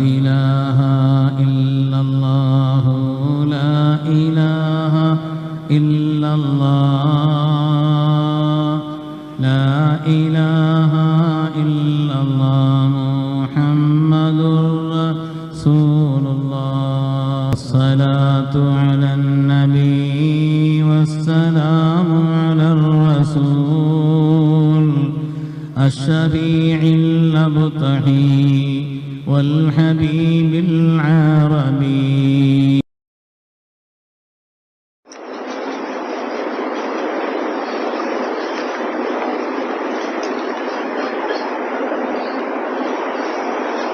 إله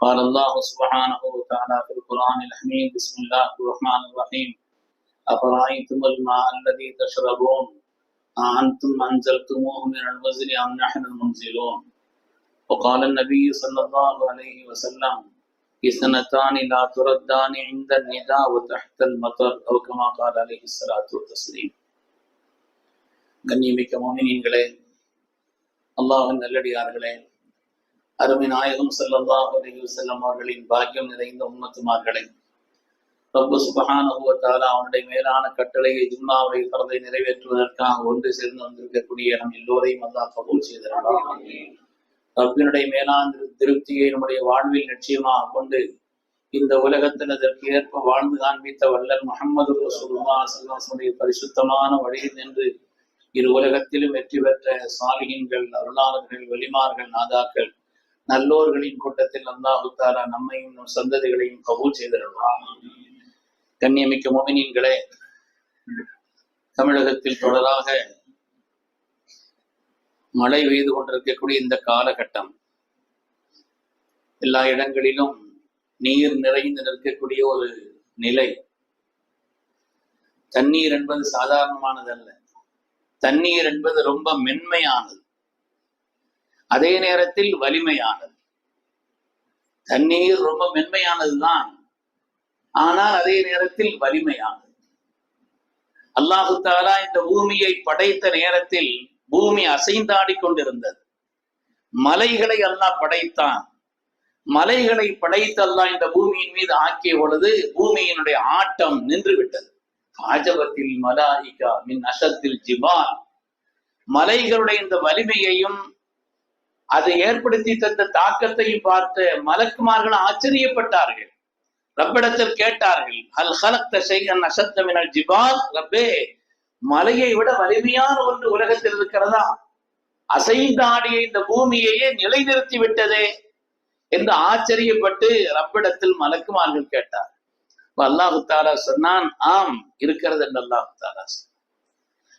قال الله سبحانه وتعالى في القرآن الحميد بسم الله الرحمن الرحيم أفرأيتم الماء الذي تشربون أأنتم أنزلتموه من المزن أم نحن المنزلون وقال النبي صلى الله عليه وسلم اثنتان لا تردان عند النداء وتحت المطر أو كما قال عليه الصلاة والتسليم கண்ணியமிக்க மோமினியங்களே அல்லாஹின் நல்லடியார்களே அருமை நாயகம் ஸல்லல்லாஹு அலைஹி அவர்களின் பாக்கியம் நிறைந்த உண்மத்துமார்களை ரப்பு சுபஹானஹு அவனுடைய மேலான கட்டளையை ஜும்மாவுடைய கருத்தை நிறைவேற்றுவதற்காக ஒன்று சேர்ந்து வந்திருக்கக்கூடிய நம் எல்லோரையும் அல்லாஹ் கபூல் செய்திருக்கிறான் ரப்பினுடைய மேலான திருப்தியை நம்முடைய வாழ்வில் நிச்சயமாக கொண்டு இந்த உலகத்தில் அதற்கு ஏற்ப வாழ்ந்து காண்பித்த வல்லல் முகமது ரசூலுடைய பரிசுத்தமான வழியில் நின்று இரு உலகத்திலும் வெற்றி பெற்ற சாலிகன்கள் அருளாளர்கள் வெளிமார்கள் நாதாக்கள் நல்லோர்களின் கூட்டத்தில் அல்லாஹுத்தாரா நம்மையும் நம் சந்ததிகளையும் கபூல் செய்திருக்கிறார் கண்ணியமிக்க மோமினியன்களே தமிழகத்தில் தொடராக மழை பெய்து கொண்டிருக்கக்கூடிய இந்த காலகட்டம் எல்லா இடங்களிலும் நீர் நிறைந்து நிற்கக்கூடிய ஒரு நிலை. தண்ணீர் என்பது சாதாரணமானதல்ல. தண்ணீர் என்பது ரொம்ப மென்மையானது. அதே நேரத்தில் வலிமையானது. தண்ணீர் ரொம்ப மென்மையானதுதான். ஆனால் அதே நேரத்தில் வலிமையானது. அல்லாஹு தாலா இந்த பூமியை படைத்த நேரத்தில் பூமி அசைந்தாடி கொண்டிருந்தது. மலைகளை அல்லாஹ் படைத்தான். மலைகளை படைத்து அல்லாஹ் இந்த பூமியின் மீது ஆக்கிய பொழுது பூமியினுடைய ஆட்டம் நின்று விட்டது ஆஜபத்தில் மலாரிகா மின் அசத்தில் ஜிபால். மலைகளுடைய இந்த வலிமையையும் அதை ஏற்படுத்தி தந்த தாக்கத்தையும் பார்த்த மலக்குமார்கள் ஆச்சரியப்பட்டார்கள். ரப்பிடத்தில் கேட்டார்கள் அல் ஹலக்த செய்கன் அசத்தமினல் ஜிபால்? ரப்பே மலையை விட வலிமையான ஒன்று உலகத்தில் இருக்கிறதா? அசைந்தாடிய இந்த பூமியையே நிலைநிறுத்தி விட்டதே. என்று ஆச்சரியப்பட்டு ரப்பிடத்தில் மலக்குமார்கள் கேட்டார் அல்லாஹு தாலா சொன்னான் ஆம் இருக்கிறது என்று அல்லாஹு தாலா சொன்னான்.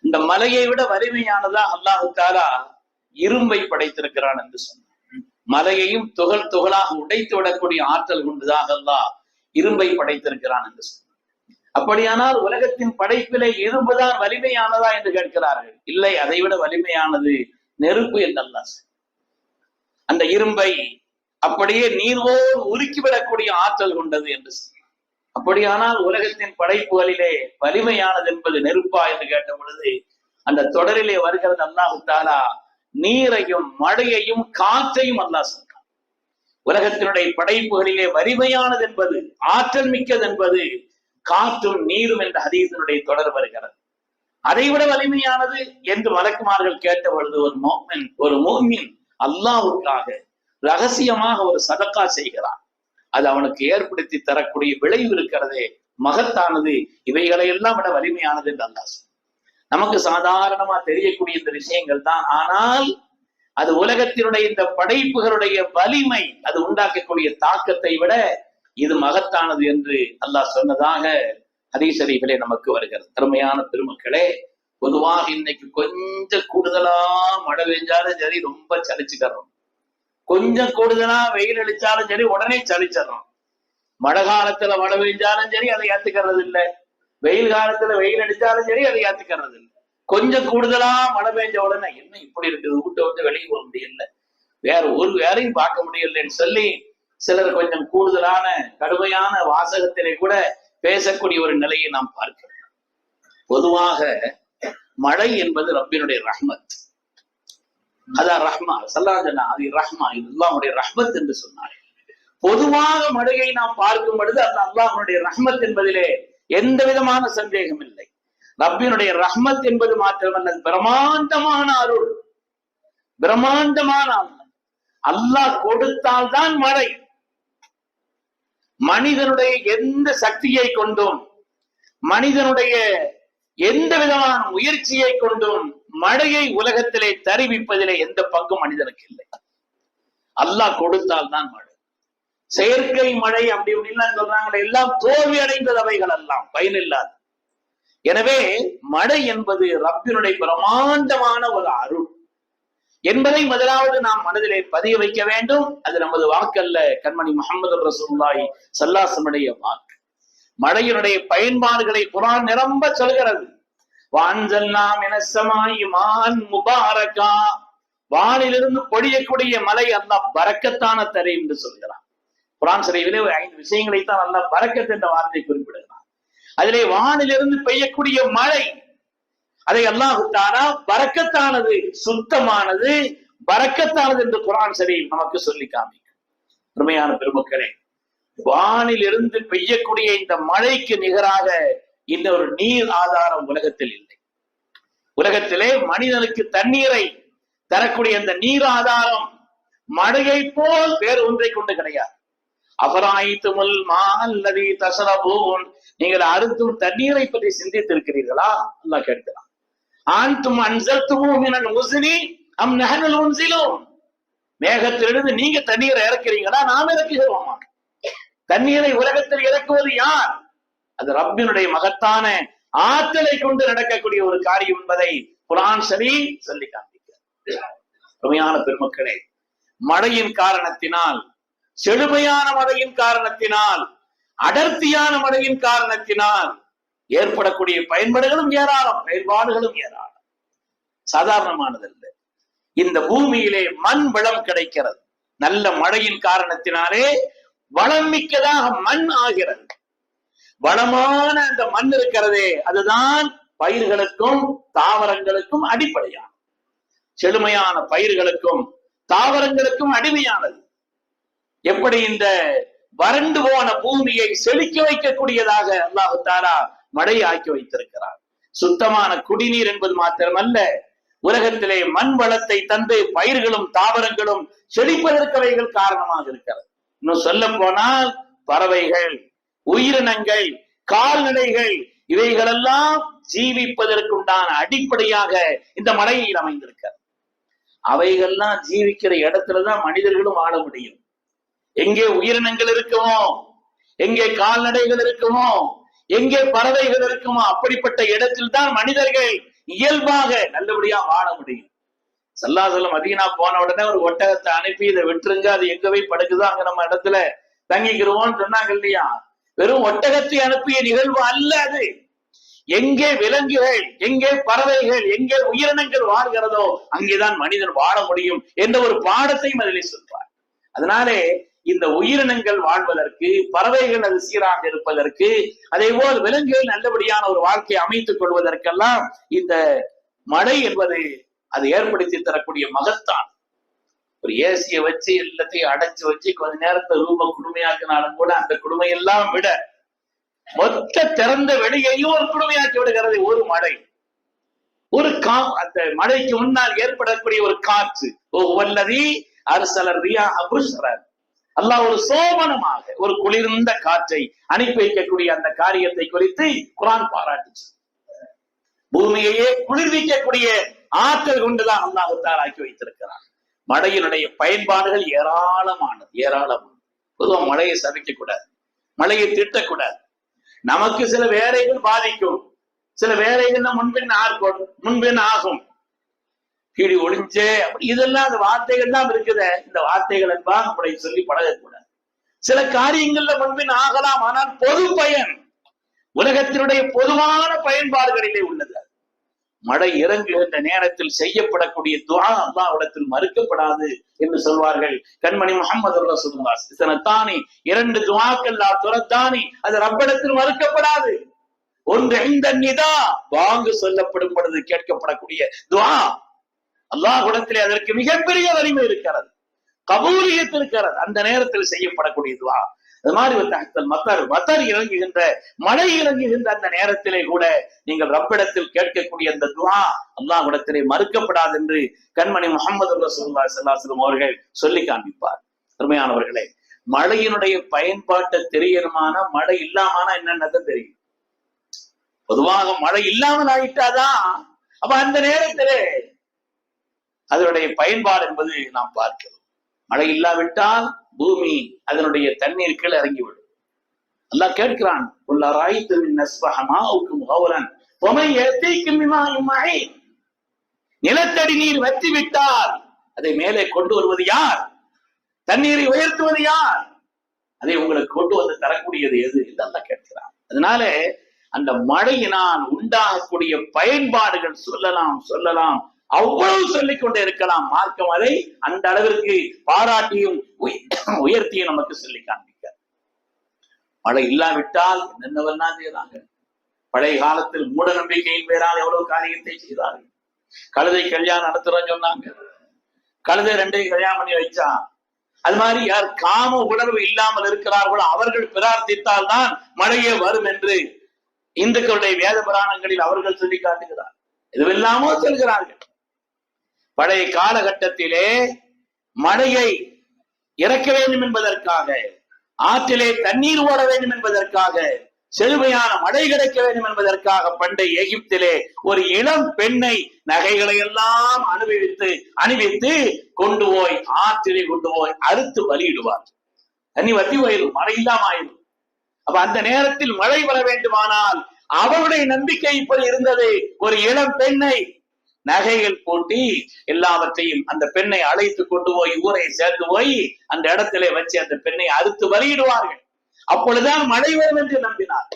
இந்த மலையை விட வலிமையானதா? அல்லாஹு தாலா இரும்பை படைத்திருக்கிறான் என்று சொன்னான். மலையையும் துகள் துகளாக உடைத்து விடக்கூடிய ஆற்றல் கொண்டுதாக அல்லாஹ் இரும்பை படைத்திருக்கிறான் என்று சொன்னான். அப்படியானால் உலகத்தின் படைப்பிலே இரும்புதான் வலிமையானதா என்று கேட்கிறார்கள். இல்லை அதைவிட வலிமையானது நெருப்பு என்று அல்லாஹ் அந்த இரும்பை அப்படியே நீர்வோடு உருக்கிவிடக்கூடிய ஆற்றல் கொண்டது என்று சொன்னான். அப்படியானால் உலகத்தின் படைப்புகளிலே வலிமையானது என்பது நெருப்பா என்று கேட்ட பொழுது அந்த தொடரிலே வருகிறது அல்லாஹு தாலா நீரையும் மழையையும் காற்றையும் அல்லாஹ் சொல்றான். உலகத்தினுடைய படைப்புகளிலே வலிமையானது என்பது ஆற்றல் மிக்கது என்பது காற்றும் நீரும் என்ற ஹதீசனுடைய தொடர் வருகிறது. அதைவிட வலிமையானது என்று மலக்குமார்கள் கேட்ட பொழுது ஒரு மோமின் ஒரு மோமின் அல்லாவுக்காக ரகசியமாக ஒரு சதக்கா செய்கிறான். அது அவனுக்கு ஏற்படுத்தி தரக்கூடிய விளைவு இருக்கிறதே மகத்தானது இவைகளை எல்லாம் விட வலிமையானது என்று அல்லாஹ் நமக்கு சாதாரணமா தெரியக்கூடிய இந்த விஷயங்கள் தான். ஆனால் அது உலகத்தினுடைய இந்த படைப்புகளுடைய வலிமை அது உண்டாக்கக்கூடிய தாக்கத்தை விட இது மகத்தானது என்று அல்லாஹ் சொன்னதாக ஹதீசரிகளே நமக்கு வருகிறது. திறமையான பெருமக்களே பொதுவாக இன்னைக்கு கொஞ்சம் கூடுதலா மழை பெஞ்சாலும் சரி ரொம்ப சலிச்சுக்கிறோம். கொஞ்சம் கூடுதலா வெயில் அடிச்சாலும் சரி உடனே சலிச்சிடறோம். மழை காலத்துல மழை பெஞ்சாலும் சரி அதை ஏத்துக்கிறது இல்ல வெயில் காலத்துல வெயில் அடிச்சாலும் சரி அதை ஏத்துக்கிறது இல்ல கொஞ்சம் கூடுதலா மழை பெஞ்ச உடனே என்ன இப்படி இருக்குது? வீட்டை வந்து வெளியே போக முடியல. வேற ஒரு வேலையும் பார்க்க முடியலன்னு சொல்லி சிலர் கொஞ்சம் கூடுதலான கடுமையான வாசகத்திலே கூட பேசக்கூடிய ஒரு நிலையை நாம் பார்க்கிறோம். பொதுவாக மழை என்பது ரப்பினுடைய ரஹ்மத். அதான் ரஹ்மா சல்லாஜனா அது ரஹ்மா இது அல்லாஹுடைய ரஹ்மத் என்று சொன்னார் பொதுவாக மழையை நாம் பார்க்கும் பொழுது அது அல்லாஹனுடைய ரஹ்மத் என்பதிலே எந்த விதமான சந்தேகம் இல்லை. ரப்பினுடைய ரஹ்மத் என்பது மாத்திரமல்ல பிரமாண்டமான அருள். பிரமாண்டமான அல்லாஹ் கொடுத்தால்தான் மழை. மனிதனுடைய எந்த சக்தியை கொண்டும் மனிதனுடைய எந்த விதமான முயற்சியை கொண்டும் மழையை உலகத்திலே தருவிப்பதிலே எந்த பங்கும் மனிதனுக்கு இல்லை. அல்லாஹ் கொடுத்தால் தான் மழை. செயற்கை மழை அப்படி இப்படிலாம் சொல்றாங்களே எல்லாம் தோல்வி அடைந்தது அவைகள் எல்லாம் பயனில்லாது எனவே மழை என்பது ரப்பினுடைய பிரமாண்டமான ஒரு அருள். என்பதை முதலாவது நாம் மனதிலே பதிய வைக்க வேண்டும். அது நமது வாக்கல்ல கண்மணி முகமது ரசூல்லாய் சல்லாசமுடைய வாக்கு. மழையினுடைய பயன்பாடுகளை குரான் நிரம்ப சொல்கிறது. வான்சல்லாம் எனசமாய் மான் முபாரகா. வானிலிருந்து பொழியக்கூடிய மலை அந்த பறக்கத்தான தரை என்று சொல்கிறான். குரான் சிறையிலே ஒரு ஐந்து விஷயங்களை தான் அல்லாஹ் பரக்கத் என்ற வார்த்தை குறிப்பிடுகிறான். அதிலே வானிலிருந்து பெய்யக்கூடிய மழை அதை அல்லாஹு தாரா பறக்கத்தானது சுத்தமானது பறக்கத்தானது என்று குரான் சரி நமக்கு சொல்லி காமிக்கும். உண்மையான பெருமக்களே வானிலிருந்து பெய்யக்கூடிய இந்த மழைக்கு நிகராக இந்த ஒரு நீர் ஆதாரம் உலகத்தில் இல்லை. உலகத்திலே மனிதனுக்கு தண்ணீரை தரக்கூடிய அந்த நீர் ஆதாரம் மழையை போல் வேறு ஒன்றை கொண்டு கிடையாது. அபராயித்துமுல் மா அல்லது தசரபூன். நீங்கள் அறுத்தும் தண்ணீரை பற்றி சிந்தித்திருக்கிறீர்களா? அல்லாஹ் கேட்கிறான். ஆன்தும் அன்சத்துமும் உசினி அம் நஹனுல் உன்சிலும் மேகத்திலிருந்து நீங்க தண்ணீரை இறக்கிறீங்களா? நாம் இறக்குகிறோமா? தண்ணீரை உலகத்தில் இறக்குவது யார்? அது ரப்பினுடைய மகத்தான ஆற்றலை கொண்டு நடக்கக்கூடிய ஒரு காரியம் என்பதை குரான் சரி சொல்லி காண்பிக்கிறார். உண்மையான பெருமக்களே மழையின் காரணத்தினால் செழுமையான மழையின் காரணத்தினால் அடர்த்தியான மழையின் காரணத்தினால் ஏற்படக்கூடிய பயன்பாடுகளும் ஏராளம் பயன்பாடுகளும் ஏராளம். சாதாரணமானதல்ல. இந்த பூமியிலே மண் வளம் கிடைக்கிறது. நல்ல மழையின் காரணத்தினாலே வளம் மிக்கதாக மண் ஆகிறது. வளமான அந்த மண் இருக்கிறதே அதுதான் பயிர்களுக்கும் தாவரங்களுக்கும் அடிப்படையானது. செழுமையான பயிர்களுக்கும் தாவரங்களுக்கும் அடிமையானது. எப்படி இந்த வறண்டு போன பூமியை செழிக்க வைக்கக்கூடியதாக அல்லாஹு தாரா மழை ஆக்கி வைத்திருக்கிறார் சுத்தமான குடிநீர் என்பது மாத்திரமல்ல உலகத்திலே மண் வளத்தை தந்து பயிர்களும் தாவரங்களும் செழிப்பதற்கவைகள் காரணமாக இருக்கிறது. இன்னும் சொல்ல போனால் பறவைகள் உயிரினங்கள் கால்நடைகள் இவைகளெல்லாம் ஜீவிப்பதற்குண்டான அடிப்படையாக இந்த மலையில் அமைந்திருக்கிறது. அவைகள்லாம் ஜீவிக்கிற இடத்துலதான் மனிதர்களும் வாழ முடியும். எங்கே உயிரினங்கள் இருக்குமோ? எங்கே கால்நடைகள் இருக்குமோ? எங்கே பறவைகள் இருக்குமோ? அப்படிப்பட்ட இடத்தில் தான் மனிதர்கள் இயல்பாக நல்லபடியா வாழ முடியும். சல்லாசலம் மதீனா போன உடனே ஒரு ஒட்டகத்தை அனுப்பி இதை விட்டுருங்க அது எங்க போய் படுக்குதோ அங்க நம்ம இடத்துல தங்கிக்கிறோம்னு சொன்னாங்க இல்லையா? வெறும் ஒட்டகத்தை அனுப்பிய நிகழ்வு அல்ல அது. எங்கே விலங்குகள் எங்கே பறவைகள் எங்கே உயிரினங்கள் வாழ்கிறதோ அங்கேதான் மனிதன் வாழ முடியும் என்ற ஒரு பாடத்தையும் அதிலே சொல்றார். அதனாலே இந்த உயிரினங்கள் வாழ்வதற்கு பறவைகள் அது சீராக இருப்பதற்கு அதே போல் விலங்குகள் நல்லபடியான ஒரு வாழ்க்கையை அமைத்துக் கொள்வதற்கெல்லாம் இந்த மழை என்பது அது ஏற்படுத்தி தரக்கூடிய மகத்தான் ஒரு ஏசிய வச்சு எல்லாத்தையும் அடைச்சு வச்சு கொஞ்ச நேரத்தை ரூப குடுமையாக்கினாலும் கூட அந்த குடுமையெல்லாம் விட மொத்த திறந்த வெளியையும் ஒரு குடுமையாக்கி விடுகிறது ஒரு மழை ஒரு கா அந்த மழைக்கு முன்னால் ஏற்படக்கூடிய ஒரு காற்று. ஓ வல்லதி அரசலர் ரியா அபுஷரர் அல்லாஹ் ஒரு சோமனமாக ஒரு குளிர்ந்த காற்றை அனுப்பி வைக்கக்கூடிய அந்த காரியத்தை குறித்து குரான் பாராட்டுச்சு. பூமியையே குளிர்விக்கக்கூடிய ஆற்றல் கொண்டுதான் அல்லாஹு ஆக்கி வைத்திருக்கிறார் மழையினுடைய பயன்பாடுகள் ஏராளமானது ஏராளமானது. பொதுவா மழையை சபிக்க கூடாது மழையை திட்டக்கூடாது நமக்கு சில வேலைகள் பாதிக்கும். சில வேலைகள் முன்பின் ஆகும் முன்பின் ஆகும். கீழி ஒளிஞ்சே அப்படி இதெல்லாம் அந்த வார்த்தைகள் தான் இருக்குது. இந்த வார்த்தைகள் எல்லாம் நம்முடைய சொல்லி பழகக்கூடாது. சில காரியங்கள்ல முன்பின் ஆகலாம் ஆனால் பொது பயன் உலகத்தினுடைய பொதுவான பயன்பாடுகளிலே உள்ளது. மழை இறங்குகின்ற நேரத்தில் செய்யப்படக்கூடிய துவா அல்லாவிடத்தில் மறுக்கப்படாது என்று சொல்வார்கள். கண்மணி முகமது ரசூலுல்லாஹி இரண்டு துவாக்கள் துரத்தானி அது ரப்பிடத்தில் மறுக்கப்படாது. ஒன்று இந்த நிதா வாங்கு சொல்லப்படும் பொழுது கேட்கப்படக்கூடிய துவா. அல்லாஹ்விடத்திலே அதற்கு மிகப்பெரிய வலிமை இருக்கிறது. கபூலியத்து இருக்கிறது. அந்த நேரத்தில் செய்யப்படக்கூடிய துவா. அது மாதிரி மத்தர் மத்தர் இறங்குகின்ற மழை இறங்குகின்ற அந்த நேரத்திலே கூட நீங்கள் ரப்பிடத்தில் கேட்கக்கூடிய அந்த துவா அல்லாஹ்விடத்திலே மறுக்கப்படாது என்று கண்மணி முகமது ரசூல்லா சல்லாஸ்லம் அவர்கள் சொல்லி காண்பிப்பார். அருமையானவர்களே மழையினுடைய பயன்பாட்டை தெரியணுமான மழை இல்லாமனா என்னன்னு தெரியும். பொதுவாக மழை இல்லாமல் ஆயிட்டாதான் அப்ப அந்த நேரத்திலே அதனுடைய பயன்பாடு என்பது நாம் பார்க்கிறோம். மழை இல்லாவிட்டால் பூமி அதனுடைய தண்ணீர் கீழே இறங்கிவிடும். அல்லாஹ் கேட்கிறான் உள்ளாராய்த்து மின் நஸ்பஹமா உக்கும் பொமை எத்தைக்கும் மழை நிலத்தடி நீர் வத்தி விட்டால் அதை மேலே கொண்டு வருவது யார்? தண்ணீரை உயர்த்துவது யார்? அதை உங்களுக்கு கொண்டு வந்து தரக்கூடியது எது என்று கேட்கிறான். அதனால அந்த மழையினால் உண்டாகக்கூடிய பயன்பாடுகள் சொல்லலாம் சொல்லலாம். அவ்வளவு சொல்லிக் கொண்டே இருக்கலாம். மார்க்கம் அதை அந்த அளவிற்கு பாராட்டியும் உயர்த்தியும் நமக்கு சொல்லி காண்பிக்க. மழை இல்லாவிட்டால் என்னென்னவெல்லாம் செய்யறாங்க பழைய காலத்தில் மூட நம்பிக்கையின் பேரால் எவ்வளவு காரியத்தை செய்தார்கள். கழுதை கல்யாணம் நடத்துறோம்னு சொன்னாங்க. கழுதை ரெண்டையும் கல்யாணம் பண்ணி வச்சா. அது மாதிரி யார் காம உணர்வு இல்லாமல் இருக்கிறார்களோ அவர்கள் பிரார்த்தித்தால் தான் மழையே வரும் என்று இந்துக்களுடைய வேத புராணங்களில் அவர்கள் சொல்லி காட்டுகிறார் இதுவெல்லாமோ சொல்கிறார்கள். பழைய காலகட்டத்திலே மழையை இறக்க வேண்டும் என்பதற்காக ஆற்றிலே தண்ணீர் ஓட வேண்டும் என்பதற்காக செழுமையான மழை கிடைக்க வேண்டும் என்பதற்காக பண்டை எகிப்திலே ஒரு இளம் பெண்ணை நகைகளை எல்லாம் அனுபவித்து அணிவித்து கொண்டு போய் ஆற்றிலே கொண்டு போய் அறுத்து வலியிடுவார் தண்ணி வத்தி போயிடும் மழை இல்லாம ஆயிடும். அப்ப அந்த நேரத்தில் மழை வர வேண்டுமானால் அவருடைய நம்பிக்கை இப்படி இருந்தது. ஒரு இளம் பெண்ணை நகைகள் போட்டி எல்லாவற்றையும் அந்த பெண்ணை அழைத்து கொண்டு போய் ஊரை சேர்த்து போய் அந்த இடத்திலே வச்சு அந்த பெண்ணை அறுத்து பலியிடுவார்கள். அப்பொழுதுதான் மழை வரும் என்று நம்பினார்.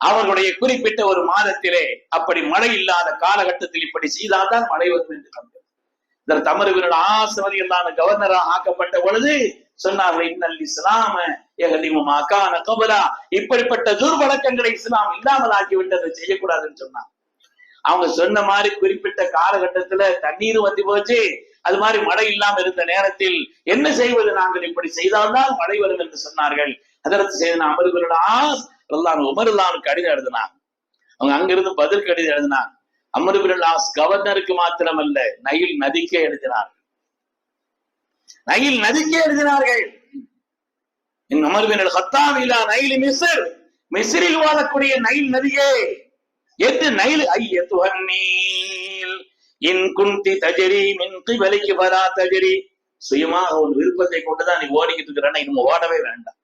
அவர்களுடைய குறிப்பிட்ட ஒரு மாதத்திலே அப்படி மழை இல்லாத காலகட்டத்தில் இப்படி செய்தால்தான் மழை வரும் என்று நம்பினார். இந்த தமிழர்களோட ஆசமதி இல்லாத கவர்னராக ஆக்கப்பட்ட பொழுது சொன்னார்கள் இன்னல் இஸ்லாம எகதிமும் அக்கான கபலா. இப்படிப்பட்ட துர்வழக்கங்களை இஸ்லாம் இல்லாமல் ஆக்கிவிட்டதை செய்யக்கூடாதுன்னு சொன்னார். அவங்க சொன்ன மாதிரி குறிப்பிட்ட காலகட்டத்துல தண்ணீர் வந்து போச்சு. அது மாதிரி மழை இல்லாம இருந்த நேரத்தில் என்ன செய்வது நாங்கள் இப்படி செய்தால்தான் மழை வரும் என்று சொன்னார்கள். அதற்கு செய்த அமருகளா உமருல்லான்னு கடிதம் எழுதினான் அவங்க அங்கிருந்து பதில் கடிதம் எழுதினான் அமருபிரலாஸ் கவர்னருக்கு மாத்திரமல்ல நயில் நதிக்கே எழுதினார். நயில் நதிக்கே எழுதினார்கள். என் அமர்வினர் ஹத்தாவிலா நயில் மிஸ்ர். மிஸ்ரில் வாழக்கூடிய நயில் நதியே. எது நயில் ஐயத்துவன்னீல் இன் குந்தி தஜரி மின் திவலைக்கு வரா தஜரி. சுயமாக ஒரு விருப்பத்தை கொண்டுதான் நீ ஓடிக்கிட்டு இருக்கிறன்னா இனிமே ஓடவே வேண்டாம்.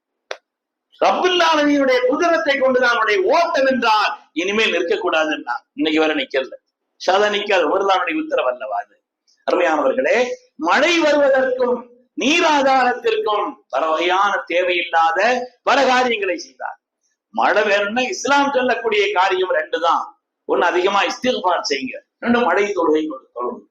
ரப்புல்லாலனியுடைய குதிரத்தை கொண்டுதான் அவனுடைய ஓட்டம் என்றால் இனிமேல் நிற்கக்கூடாதுன்னா இன்னைக்கு வரை நிக்கல. சத நிக்காது ஒருதானுடைய உத்தரவு அல்லவா அது? அருமையானவர்களே மழை வருவதற்கும் நீராதாரத்திற்கும் பல வகையான தேவையில்லாத பல காரியங்களை செய்தார். மழை வேணும்னா இஸ்லாம் சொல்லக்கூடிய காரியம் ரெண்டு தான் ஒண்ணு அதிகமா இஸ்திகார் செய்யுங்க. ரெண்டு மழை தொழுகை தொழுங்க.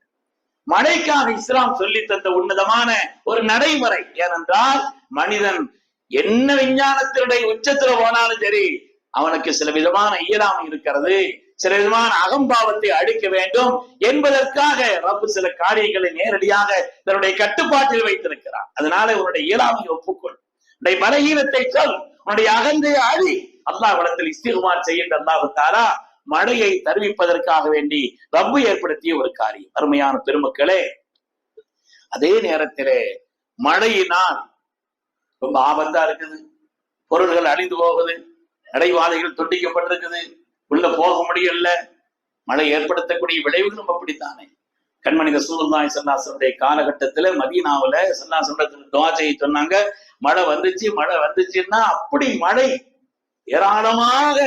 மழைக்காக இஸ்லாம் சொல்லி தந்த உன்னதமான ஒரு நடைமுறை ஏனென்றால் மனிதன் என்ன விஞ்ஞானத்தினுடைய உச்சத்துல போனாலும் சரி அவனுக்கு சில விதமான இயலாமை இருக்கிறது சில விதமான அகம்பாவத்தை அழிக்க வேண்டும் என்பதற்காக ரப்பு சில காரியங்களை நேரடியாக தன்னுடைய கட்டுப்பாட்டில் வைத்திருக்கிறார் அதனால உன்னுடைய இயலாமையை ஒப்புக்கொள். உன்னுடைய பலகீனத்தை சொல். உன்னுடைய அகந்தை அழி. அல்லாஹ்விடத்தில் இஸ்திகுமார் செய்கின்ற அல்லாஹு தாரா மழையை தருவிப்பதற்காக வேண்டி ரப்பு ஏற்படுத்திய ஒரு காரியம். அருமையான பெருமக்களே அதே நேரத்திலே மழையினால் ரொம்ப ஆபத்தா இருக்குது. பொருள்கள் அழிந்து போகுது. நடைவாதைகள் துண்டிக்கப்பட்டிருக்குது. உள்ள போக முடியல. மழை ஏற்படுத்தக்கூடிய விளைவுகளும் அப்படித்தானே கண்மணி ரசூலுல்லாஹி சல்லாசனுடைய காலகட்டத்துல மதீனாவுல சல்லாசனுடைய துவாச்சையை செய்ய சொன்னாங்க. மழை வந்துச்சு மழை வந்துச்சுன்னா அப்படி மழை ஏராளமாக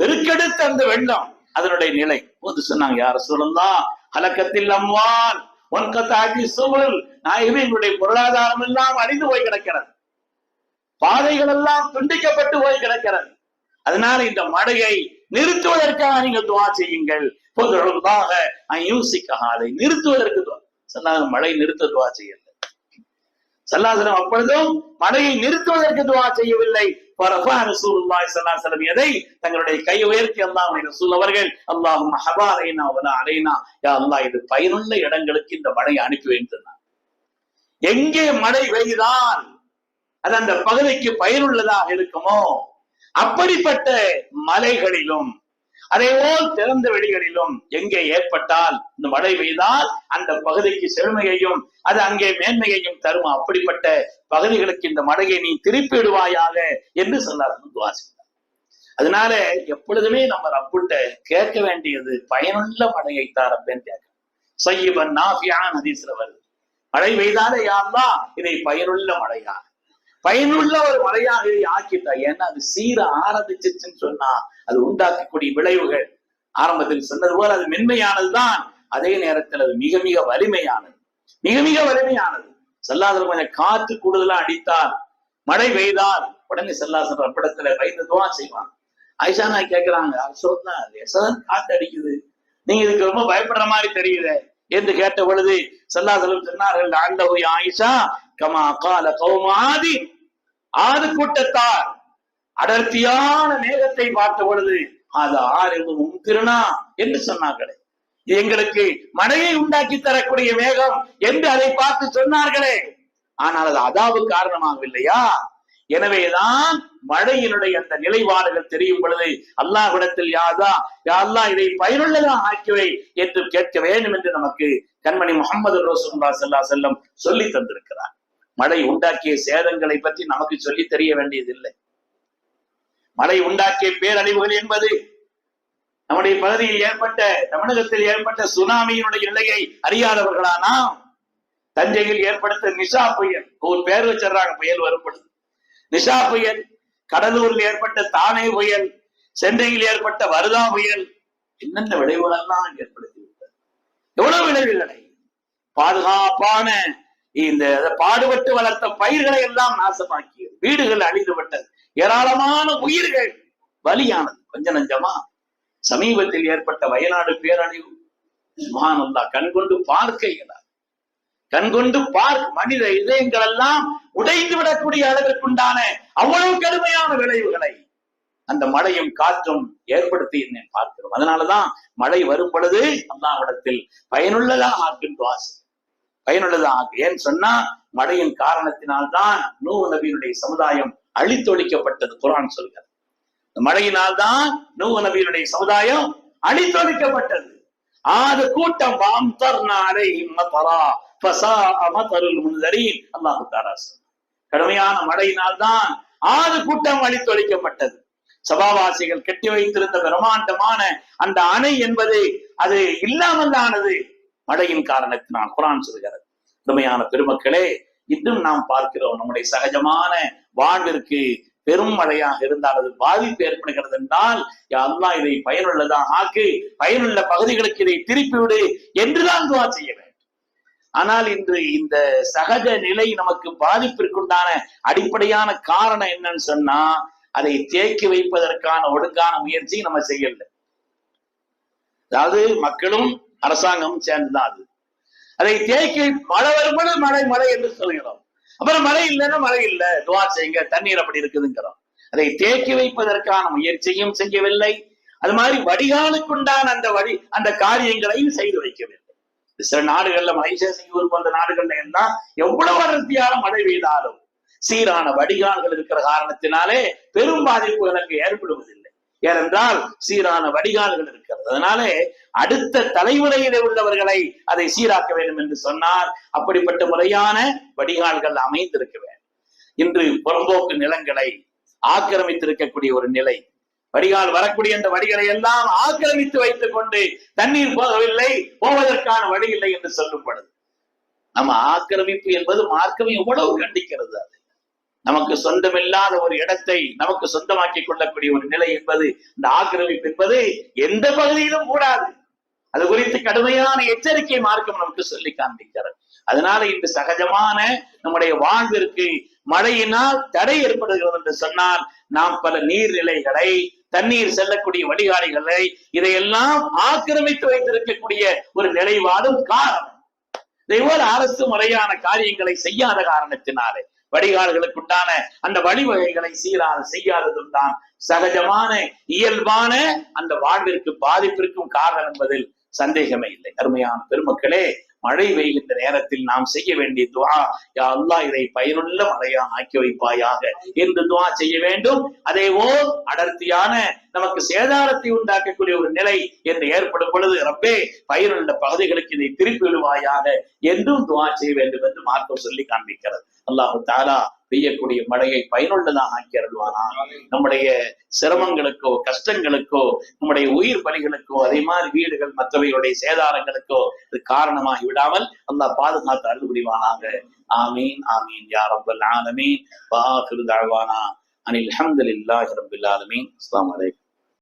பெருக்கெடுத்த அந்த வெள்ளம் அதனுடைய நிலை. வந்து சொன்னாங்க யார சொல்லலாம் அலக்கத்தில் அம்வால் ஒன்கத்தாக்கி சூழல். நாயகமே எங்களுடைய பொருளாதாரம் எல்லாம் அழிந்து போய் கிடக்கிறது. பாதைகள் எல்லாம் துண்டிக்கப்பட்டு போய் கிடக்கிறது. அதனால இந்த மழையை நிறுத்துவதற்காக நீங்கள் துவா செய்யுங்கள். பொதுவாக அதை நிறுத்துவதற்கு துவா சொன்னாங்க மழை நிறுத்த துவா செய்யல சல்லாசனம் அப்பொழுதும் மழையை நிறுத்துவதற்கு துவா செய்யவில்லை. எதை? தங்களுடைய கை உயர்த்தி அல்லாஹ்வுடைய ரசூல் அவர்கள் அல்லாஹும் ஹபாரைனா வலா அலைனா. யா அல்லாஹ் இது பயனுள்ள இடங்களுக்கு இந்த மழையை அனுப்பி வைத்தனர் எங்கே மழை பெய்தால் அது அந்த பகுதிக்கு பயனுள்ளதாக இருக்குமோ? அப்படிப்பட்ட மலைகளிலும் அதே போல் திறந்த வெளிகளிலும் எங்கே ஏற்பட்டால் இந்த மழை பெய்தால் அந்த பகுதிக்கு செழுமையையும் அது அங்கே மேன்மையையும் தரும். அப்படிப்பட்ட பகுதிகளுக்கு இந்த மழையை நீ திருப்பிடுவாயாக என்று சொன்னார் துவா அதனால எப்பொழுதுமே நம்ம ரப்புட்ட கேட்க வேண்டியது பயனுள்ள மழையை தாரப்பேன் கேட்க சையீபன் நாஃபியான் ஹதீஸ்ல வருது. மழை பெய்தாலே யாருலாம் இதை பயனுள்ள மழையா பயனுள்ள ஒரு மலையாக ஆக்கிட்டா ஏன்னா அது சீர ஆரம்பிச்சிச்சுன்னு சொன்னா அது உண்டாக்கக்கூடிய விளைவுகள். ஆரம்பத்தில் சொன்னது போல அது மென்மையானதுதான் அதே நேரத்தில் அது மிக மிக வலிமையானது. மிக மிக வலிமையானது. செல்லாசன் கொஞ்சம் காத்து கூடுதலா அடித்தால் மழை பெய்தால் உடனே செல்லாசன் ரப்பிடத்துல பயந்து துவா செய்வான். ஆயிஷா நான் கேட்கிறாங்க சொல்றா லேசாதான் காத்து அடிக்குது? நீங்க இதுக்கு ரொம்ப பயப்படுற மாதிரி தெரியுது என்று கேட்ட பொழுது செல்லாசலம் சொன்னார்கள் ஆண்டவை ஆயிஷா கமா கால கௌமாதி ஆது கூட்டத்தார். அடர்த்தியான மேகத்தை பார்த்த பொழுது அது ஆறு முன்திருனா என்று சொன்னார்களே. எங்களுக்கு மழையை உண்டாக்கி தரக்கூடிய மேகம் என்று அதை பார்த்து சொன்னார்களே. ஆனால் அது அதாவது காரணமாகவில்லையா எனவேதான் மழையினுடைய அந்த நிலைப்பாடுகள் தெரியும் பொழுது அல்லாஹ்விடத்தில் யாதா யா இதை பயனுள்ளதா ஆக்கிவை என்று கேட்க வேண்டும் என்று நமக்கு கண்மணி முகமது ரோசுல்லா செல்லா செல்லம் சொல்லி தந்திருக்கிறார். மழை உண்டாக்கிய சேதங்களை பற்றி நமக்கு சொல்லி தெரிய வேண்டியதில்லை. மழை உண்டாக்கிய பேரழிவுகள் என்பது நம்முடைய பகுதியில் ஏற்பட்ட தமிழகத்தில் ஏற்பட்ட சுனாமியினுடைய நிலையை அறியாதவர்களானா தஞ்சையில் ஏற்படுத்த நிஷா புயல் ஒரு பேர் வச்சிடறாங்க புயல் வரும் நிஷா புயல் கடலூரில் ஏற்பட்ட தானே புயல் சென்னையில் ஏற்பட்ட வருதா புயல் என்னென்ன விளைவுகள் எல்லாம் ஏற்படுத்தி விட்டது? எவ்வளவு விளைவுகளை பாதுகாப்பான இந்த பாடுபட்டு வளர்த்த பயிர்களை எல்லாம் நாசமாக்கியது. வீடுகள் அழிந்துவிட்டது ஏராளமான உயிர்கள் பலியானது. கொஞ்ச நஞ்சமா? சமீபத்தில் ஏற்பட்ட வயநாடு பேரழிவு. சுபானல்லா கண்கொண்டு பார்க்க இயலாது. கண்கொண்டு பார்க்க மனித இதயங்கள் எல்லாம் உடைந்து விடக்கூடிய அளவிற்குண்டான அவ்வளவு கடுமையான விளைவுகளை அந்த மழையும் காற்றும் ஏற்படுத்தி என்னை பார்க்கிறோம். அதனாலதான் மழை வரும் பொழுது அல்லாவிடத்தில் பயனுள்ளதாக ஆக்கும் ஆசை. பயனுள்ளதாக. ஏன் ஏன்னு சொன்னா மழையின் காரணத்தினால்தான் நூ நபியினுடைய சமுதாயம் அழித்தொழிக்கப்பட்டது குரான் சொல்கிறது. மழையினால்தான் நூ நபியினுடைய சமுதாயம் அழித்தொழிக்கப்பட்டது. ஆது கூட்டம் வாம் தர்னாரை மதரா பசா அமதருள் முன்தரீன். அல்லாஹு தாராஸ் கடுமையான மழையினால்தான் ஆது கூட்டம் அழித்தொழிக்கப்பட்டது. சபாவாசிகள் கட்டி வைத்திருந்த பிரம்மாண்டமான அந்த அணை என்பது அது இல்லாமல் ஆனது மழையின் காரணத்தினால் குரான் சொல்கிறது. உண்மையான பெருமக்களே இன்னும் நாம் பார்க்கிறோம் நம்முடைய சகஜமான வாழ்விற்கு பெரும் மழையாக இருந்தால் அது பாதிப்பு ஏற்படுகிறது என்றால் அல்லா இதை பயனுள்ளதாக ஆக்கு பயனுள்ள பகுதிகளுக்கு இதை திருப்பி விடு என்றுதான் துவா செய்ய வேண்டும். ஆனால் இன்று இந்த சகஜ நிலை நமக்கு பாதிப்பிற்குண்டான அடிப்படையான காரணம் என்னன்னு சொன்னா அதை தேக்கி வைப்பதற்கான ஒழுங்கான முயற்சி நம்ம செய்யல. அதாவது மக்களும் அரசாங்கமும் சேர்ந்துதான் அது. அதை தேக்கி மழை வரும்போது மழை மழை என்று சொல்கிறோம் அப்புறம் மழை இல்லைன்னா மழை இல்லை. துவா செய்யுங்க. தண்ணீர் அப்படி இருக்குதுங்கிறோம். அதை தேக்கி வைப்பதற்கான முயற்சியும் செய்யவில்லை. அது மாதிரி வடிகாலுக்குண்டான அந்த வழி அந்த காரியங்களையும் செய்து வைக்கவில்லை. சில நாடுகள்ல மலேசியா சிங்கப்பூர் போன்ற நாடுகள்ல எல்லாம் எவ்வளவு அடர்த்தியான மழை பெய்தாலும் சீரான வடிகால்கள் இருக்கிற காரணத்தினாலே பெரும் பாதிப்பு எனக்கு ஏற்படுவதில்லை. ஏனென்றால் சீரான வடிகால்கள் இருக்கிறது. அதனாலே அடுத்த தலைமுறையிலே உள்ளவர்களை அதை சீராக்க வேண்டும் என்று சொன்னார் அப்படிப்பட்ட முறையான வடிகால்கள் அமைந்திருக்க வேண்டும். இன்று புறம்போக்கு நிலங்களை ஆக்கிரமித்திருக்கக்கூடிய ஒரு நிலை. வடிகால் வரக்கூடிய அந்த வடிகளை எல்லாம் ஆக்கிரமித்து வைத்துக் கொண்டு தண்ணீர் போகவில்லை போவதற்கான வழி இல்லை என்று சொல்லப்படுது நம்ம ஆக்கிரமிப்பு என்பது மார்க்கம் எவ்வளவு கண்டிக்கிறது அது. நமக்கு சொந்தமில்லாத ஒரு இடத்தை நமக்கு சொந்தமாக்கி கொள்ளக்கூடிய ஒரு நிலை என்பது இந்த ஆக்கிரமிப்பு என்பது எந்த பகுதியிலும் கூடாது. அது குறித்து கடுமையான எச்சரிக்கை மார்க்கம் நமக்கு சொல்லி காண்பிக்கிறது. அதனால இன்று சகஜமான நம்முடைய வாழ்விற்கு மழையினால் தடை ஏற்படுகிறது என்று சொன்னால் நாம் பல நீர்நிலைகளை தண்ணீர் செல்லக்கூடிய வடிகாலிகளை இதையெல்லாம் ஆக்கிரமித்து வைத்திருக்கக்கூடிய ஒரு நிலைவாடும் காரணம். இதைபோல அரசு முறையான காரியங்களை செய்யாத காரணத்தினாலே வடிகால்களுக்குண்டான அந்த வழிவகைகளை சீரா செய்யாததும் தான் சகஜமான இயல்பான அந்த வாழ்விற்கு பாதிப்பிற்கும் காரணம் என்பதில் சந்தேகமே இல்லை. அருமையான பெருமக்களே மழை பெய்கின்ற நேரத்தில் நாம் செய்ய வேண்டிய துவா யா அல்லாஹ் இதை பயனுள்ள மழையா ஆக்கி வைப்பாயாக என்று துவா செய்ய வேண்டும். அதே போல் அடர்த்தியான நமக்கு சேதாரத்தை உண்டாக்கக்கூடிய ஒரு நிலை என்று ஏற்படும் பொழுது ரப்பே பயனுள்ள பகுதிகளுக்கு இதை திருப்பி விடுவாயாக என்றும் துவா செய்ய வேண்டும் என்று மார்க்கம் சொல்லி காண்பிக்கிறது. அல்லாஹு தாலா பெய்யக்கூடிய மழையை பயனுள்ளதாக ஆக்கி அருள்வானா நம்முடைய சிரமங்களுக்கோ கஷ்டங்களுக்கோ நம்முடைய உயிர் பலிகளுக்கோ அதே மாதிரி வீடுகள் மற்றவைகளுடைய சேதாரங்களுக்கோ இது காரணமாகி விடாமல் அல்லாஹ் பாதுகாத்து அருள் புரிவானாக. ஆமீன் ஆமீன். யா ரப்பல் ஆலமீன். வாஹிரு தஅவானா. அனில் ஹம்துலில்லாஹி ரப்பில் ஆலமீன். அஸ்ஸலாமு அலைக்கும்.